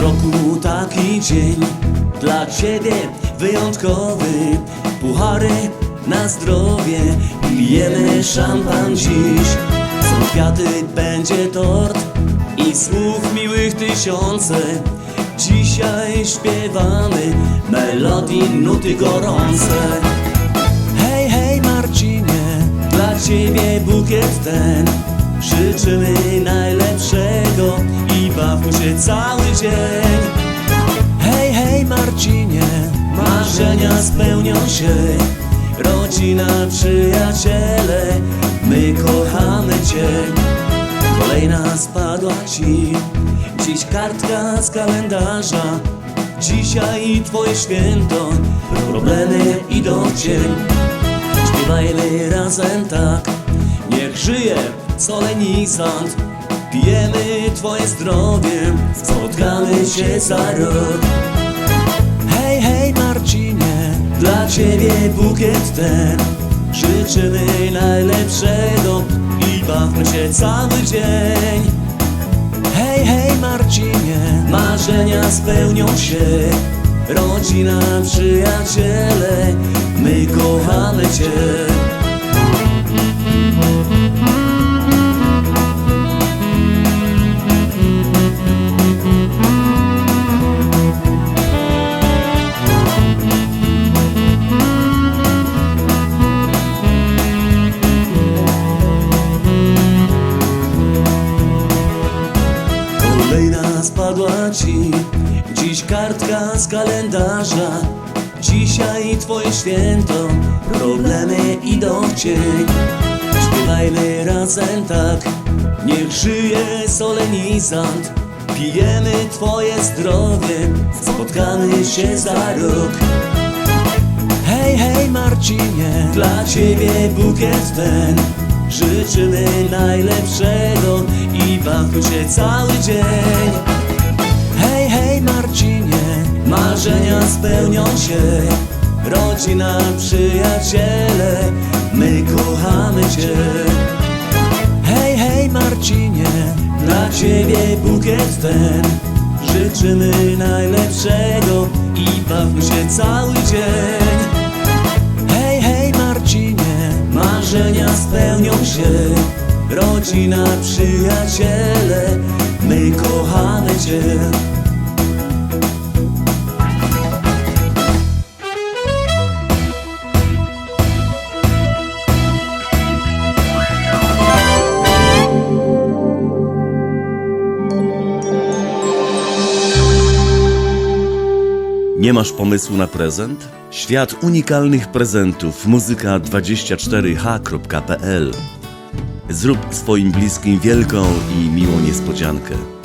Dzisiaj dzień dla ciebie wyjątkowy. Puchary na zdrowie Pijemy szampan dziś. Są kwiaty, będzie tort I słów miłych tysiące. Dzisiaj śpiewamy Melodii, nuty gorące. Hej, hej Marcinie, dla ciebie bukiet ten Życzymy najlepszego i bawmy się cały dzień. Hej, hej Marcinie, marzenia spełnią się. Rodzina, przyjaciele, my kochamy Cię. Kolejna spadła Ci, dziś kartka z kalendarza. Dzisiaj Twoje święto, problemy idą w cień Śpiewajmy razem tak, niech żyje solenizant Pijemy Twoje zdrowie, spotkamy się za rok. Hej, hej Marcinie, dla Ciebie bukiet ten. Życzymy najlepszego i bawmy się cały dzień. Hej, hej Marcinie, marzenia spełnią się. Rodzina, przyjaciele, my kochamy Cię spadła ci. Dziś kartka z kalendarza Dzisiaj twoje święto. Problemy idą w cień. Śpiewajmy razem tak. Niech żyje solenizant. Pijemy twoje zdrowie. Spotkamy się za rok. Hej, hej Marcinie, dla ciebie bukiet ten. Życzymy najlepszego i bawmy się cały dzień marzenia spełnią się. Rodzina, przyjaciele, my kochamy Cię. Hej, hej Marcinie, dla ciebie bukiet ten. Życzymy najlepszego i bawmy się cały dzień. Hej, hej Marcinie, marzenia spełnią się. Rodzina, przyjaciele, my kochamy Cię Nie masz pomysłu na prezent? Świat unikalnych prezentów muzyka24h.pl Zrób swoim bliskim wielką i miłą niespodziankę.